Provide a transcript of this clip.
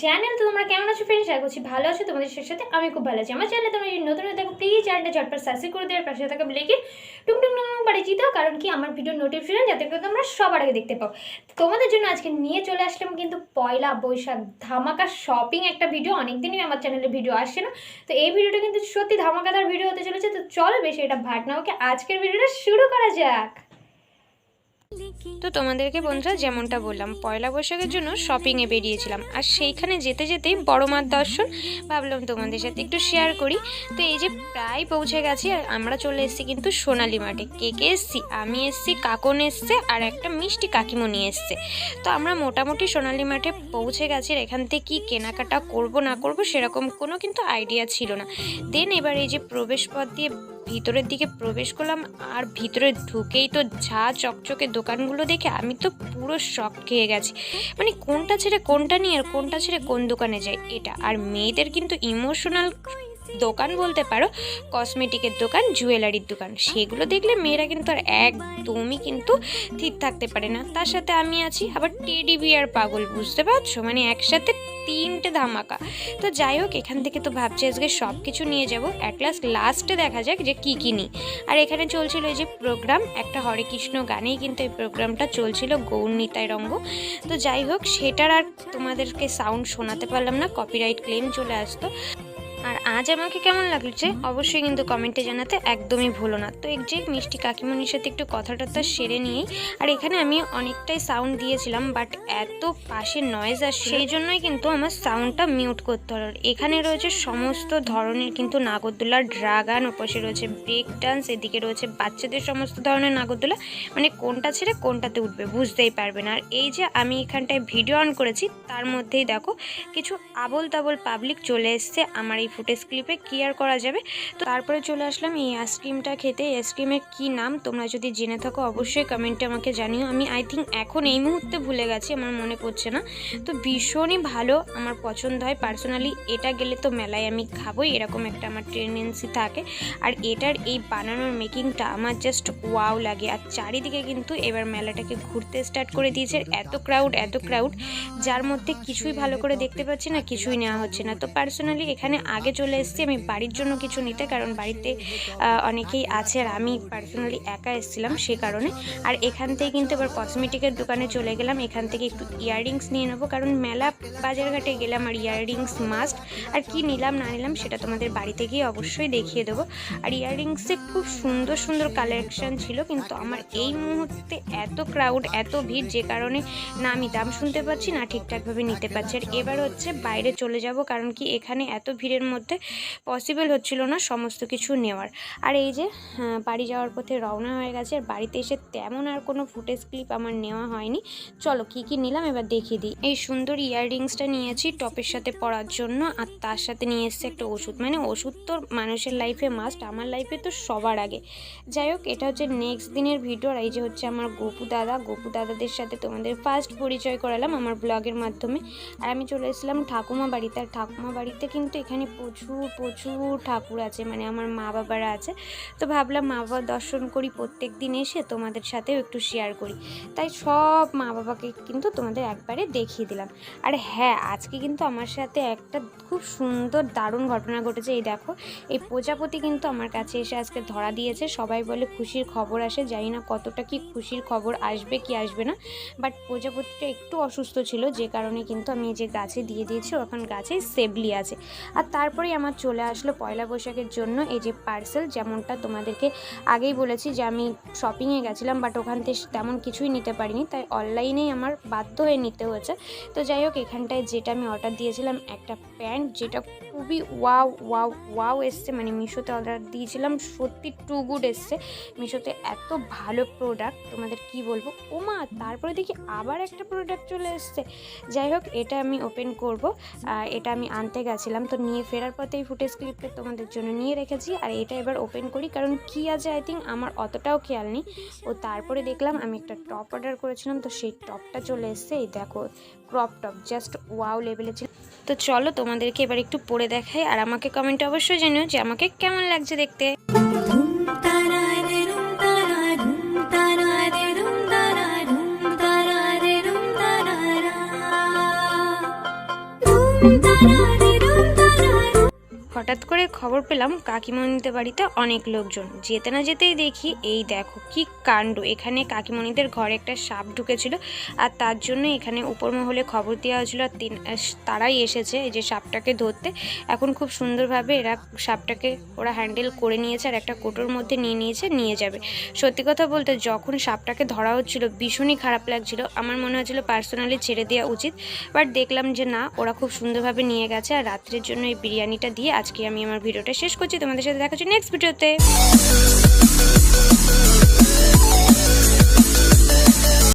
Channel তো তোমরা কেমন আছো ফ্রেন্ডস আশা করছি ভালো আছো, তোমাদের সাথে আমি খুব ভালো আছি। আমার চ্যানেলে তোমরা নতুন হয়ে থাকো প্লিজ চ্যানেলটা ঝটপট সাবস্ক্রাইব করে দেওয়ার পাশে থাকা বেলেকে টুক টুক টুক বাড়ি জিতাও কারণ কি আমার ভিডিও নোটিফিকেশন যাতে করে তোমরা সবার আগে দেখতে পাও। তোমাদের জন্য আজকে নিয়ে চলে আসলাম কিন্তু পয়লা বৈশাখ, ধামাকা শপিং একটা ভিডিও অনেকদিনই আমার চ্যানেলে ভিডিও আসছে না। তো এই ভিডিওটা কিন্তু সত্যি ধামাকাদার ভিডিও হতে চলেছে। তো চলো বেশি এটা ভাট না, ওকে? আজকের ভিডিওটা শুরু করা যাক। তো তোমাদেরকে বন্ধুরা যেমনটা বললাম, পয়লা বৈশাখের জন্য শপিংয়ে বেরিয়েছিলাম। আর সেইখানে যেতে যেতেই বড় মার দর্শন, ভাবলাম তোমাদের সাথে একটু শেয়ার করি। তো এই যে প্রায় পৌঁছে গেছি, আর আমরা চলে এসেছি কিন্তু সোনালি মাঠে। কে কে এসছি? আমি এসছি, কাকন এসছে, আর একটা মিষ্টি কাকিমণি এসছে। তো আমরা মোটামুটি সোনালি মাঠে পৌঁছে গেছি, আর এখান থেকে কী কেনাকাটা করব, না করব সেরকম কোনো কিন্তু আইডিয়া ছিল না। দেন এবার এই যে প্রবেশ পথ দিয়ে ভিতরের দিকে প্রবেশ করলাম, আর ভিতরে ঢুকেই তো ঝা চকচকে দোকানগুলো দেখে আমি তো পুরো শখ খেয়ে গেছি। মানে কোনটা ছেড়ে কোনটা নিয়ে আর কোনটা ছেড়ে কোন দোকানে যায় এটা? আর মেয়েদের কিন্তু ইমোশনাল দোকান বলতে পারো কসমেটিকের দোকান জুয়েলারির দোকান। সেগুলো দেখলে মেয়েরা কিন্তু আর একদমই কিন্তু ঠিক থাকতে পারে না। তার সাথে আমি আছি, আবার টেডি বিয়ার পাগল, বুঝতে পারছ? মানে একসাথে তিনটে ধামাকা। তো যাই হোক, এখান থেকে তো ভাবছি আজকে সব কিছু নিয়ে যাব। অ্যাট লাস্ট লাস্টে দেখা যাক যে কী কী নিই। আর এখানে চলছিল এই যে প্রোগ্রাম একটা হরে কৃষ্ণ গানেই কিন্তু এই প্রোগ্রামটা চলছিল, গৌরনীতায় রঙ্গ। তো যাই হোক, সেটার আর তোমাদেরকে সাউন্ড শোনাতে পারলাম না কপিরাইট ক্লেম চলে আসতো। আর আজ আমাকে কেমন লাগছে অবশ্যই কিন্তু কমেন্টে জানাতে একদমই ভুলো না। তো এক যে মিষ্টি কাকিমণির সাথে একটু কথা টথা সেরে নিয়েই, আর এখানে আমি অনেকটাই সাউন্ড দিয়েছিলাম বাট এত পাশে নয়েজ আর সেই জন্যই কিন্তু আমার সাউন্ডটা মিউট করতে হলো। এখানে রয়েছে সমস্ত ধরনের কিন্তু নাগরদোলা ড্রাগান ওপাশে রয়েছে ব্রেক ডান্স এদিকে রয়েছে বাচ্চাদের সমস্ত ধরনের নাগরদোলা মানে কোনটা ছেড়ে কোনটাতে উঠবে বুঝতেই পারবে না। আর এই যে আমি এখানটায় ভিডিও অন করেছি, তার মধ্যেই দেখো, কিছু আবল তাবল পাবলিক চলে এসছে আমার এই ফুটেজ ক্লিপে কি আর করা যাবে। তো তারপরে চলে আসলাম এই আইসক্রিমটা খেতে। আইসক্রিমের কী নাম? তোমরা যদি জেনে থাকো, অবশ্যই কমেন্টে আমাকে জানিও। আমি আই থিঙ্ক এখন এই মুহূর্তে ভুলে গেছি, আমার মনে পড়ছে না। তো ভীষণই ভালো, আমার পছন্দ হয়। পার্সোনালি এটা গেলে তো মেলায় আমি খাবোই, এরকম একটা আমার টেন্ডেন্সি থাকে। আর এটার এই বানানোর মেকিংটা আমার জাস্ট ওয়াও লাগে। আর চারিদিকে কিন্তু এবার মেলাটাকে ঘুরতে স্টার্ট করে দিয়েছে। এত ক্রাউড এত ক্রাউড যার মধ্যে কিছুই ভালো করে দেখতে পাচ্ছি না, কিছুই নেওয়া হচ্ছে না। তো পার্সোনালি এখানে আগে চলে এসেছি, আমি বাড়ির জন্য কিছু নিতে, কারণ বাড়িতে অনেকেই আছে আর আমি পার্সোনালি একা এসেছিলাম সে কারণে। আর এখান থেকে কিন্তু এবার কসমেটিকের দোকানে চলে গেলাম, এখান থেকে একটু ইয়াররিংস নিয়ে নেব, কারণ মেলা বাজারঘাটে গেলাম আর ইয়াররিংস মাস্ট আর কি নিলাম, না নিলাম, সেটা তোমাদের বাড়িতে গিয়ে অবশ্যই দেখিয়ে দেবো। আর ইয়াররিংসে খুব সুন্দর সুন্দর কালেকশন ছিল, কিন্তু আমার এই মুহূর্তে এত ক্রাউড এত ভিড়, যে কারণে না আমি দাম শুনতে পাচ্ছি, না ঠিকঠাকভাবে নিতে পারছি আর এবার হচ্ছে বাইরে চলে যাব, কারণ কি এখানে এত ভিড়ের মধ্যে পসিবল হচ্ছিল না সমস্ত কিছু নেওয়ার। আর এই যে বাড়ি যাওয়ার পথে রওনা হয়ে গেছে, আর বাড়িতে এসে তেমন আর কোনো ফুটেজ ক্লিপ আমার নেওয়া হয়নি। চলো কি কি নিলাম এবার দেখিয়ে দিই। এই সুন্দর ইয়াররিংসটা নিয়েছি টপের সাথে পরার জন্য, আর তার সাথে নিয়ে এসেছে একটা ওষুধ। মানে ওষুধ তো মানুষের লাইফে মাস্ট আমার লাইফে তো সবার আগে। যাই হোক, এটা হচ্ছে নেক্সট দিনের ভিডিও আর এই যে হচ্ছে আমার গোপু দাদা। গোপু দাদাদের সাথে তোমাদের ফার্স্ট পরিচয় করালাম আমার ব্লগের মাধ্যমে। আর আমি চলে এসেছিলাম ঠাকুমা বাড়িতে আর ঠাকুমা বাড়িতে কিন্তু এখানে প্রচুর প্রচুর ঠাকুর আছে মানে আমার মা বাবারা আছে। তো ভাবলাম মা বাবা দর্শন করি, প্রত্যেক দিন এসে তোমাদের সাথেও একটু শেয়ার করি। তাই সব মা বাবাকে কিন্তু তোমাদের একবারে দেখিয়ে দিলাম। আর হ্যাঁ আজকে কিন্তু আমার সাথে একটা খুব সুন্দর, দারুণ ঘটনা ঘটেছে। এই দেখো, এই প্রজাপতি কিন্তু আমার কাছে এসে আজকে ধরা দিয়েছে। সবাই বলে খুশির খবর আসে, জানি না কতটা কি খুশির খবর আসবে কি আসবে না। বাট প্রজাপতিটা একটু অসুস্থ ছিল, যে কারণে কিন্তু আমি যে গাছে দিয়ে দিয়েছি, ওখান গাছে সেবলি আছে। আর তারপরেই আমার চলে আসলো পয়লা বৈশাখের জন্য এই যে পার্সেল যেমনটা তোমাদেরকে আগেই বলেছি যে আমি শপিংয়ে গেছিলাম বাট ওখান থেকে তেমন কিছুই নিতে পারিনি। তাই অনলাইনেই আমার বাধ্য হয়ে নিতে হয়েছে। তো যাই হোক, এখানটায় যেটা আমি অর্ডার দিয়েছিলাম, একটা প্যান্ট যেটা খুবই ওয়াও ওয়াও ওয়াও এসছে। মানে মিশোতে অর্ডার দিয়েছিলাম, সত্যি টু গুড এসছে। মিশোতে এত ভালো প্রোডাক্ট তোমাদের কি বলব? ও মা তারপরে দেখি আবার একটা প্রোডাক্ট চলে এসছে। যাই হোক, এটা আমি ওপেন করব। এটা আমি আনতে গেছিলাম। তো নিয়ে ফেরার পথে এই ফুটেজ ক্লিপটা তোমাদের জন্য নিয়ে রেখেছি। আর এটা এবার ওপেন করি, কারণ কি আছে আই থিঙ্ক আমার অতটাও খেয়াল নেই। ও তারপরে দেখলাম আমি একটা টপ অর্ডার করেছিলাম, তো সেই টপটা চলে এসছে। এই দেখো ক্রপ টপ জাস্ট ওয়াও লেভেলে ছিল। তো চলো তোমাদেরকে এবার একটু পরে দেখাই, আর আমাকে কমেন্টে অবশ্যই জানিও যে আমাকে কেমন লাগছে দেখতে। Da da da হঠাৎ করে খবর পেলাম কাকিমণিদের বাড়িতে অনেক লোকজন। যেতে না যেতেই দেখি, এই দেখো কি কাণ্ড। এখানে কাকিমণিদের ঘরে একটা সাপ ঢুকেছিল আর তার জন্য এখানে উপর মহলে খবর দেওয়া হয়েছিল আর তিন তারাই এসেছে এই যে সাপটাকে ধরতে। এখন খুব সুন্দরভাবে এরা সাপটাকে ওরা হ্যান্ডেল করে নিয়েছে আর একটা কোটোর মধ্যে নিয়ে নিয়েছে, নিয়ে যাবে। সত্যি কথা বলতে যখন সাপটাকে ধরা হচ্ছিল ভীষণই খারাপ লাগছিল। আমার মনে হচ্ছিল পার্সোনালি ছেড়ে দেওয়া উচিত। বাট দেখলাম যে না, ওরা খুব সুন্দরভাবে নিয়ে গেছে আর রাত্রের জন্য এই বিরিয়ানিটা দিয়ে আজকে আমি আমার ভিডিওটা শেষ করছি। তোমাদের সাথে দেখা হচ্ছে নেক্সট ভিডিওতে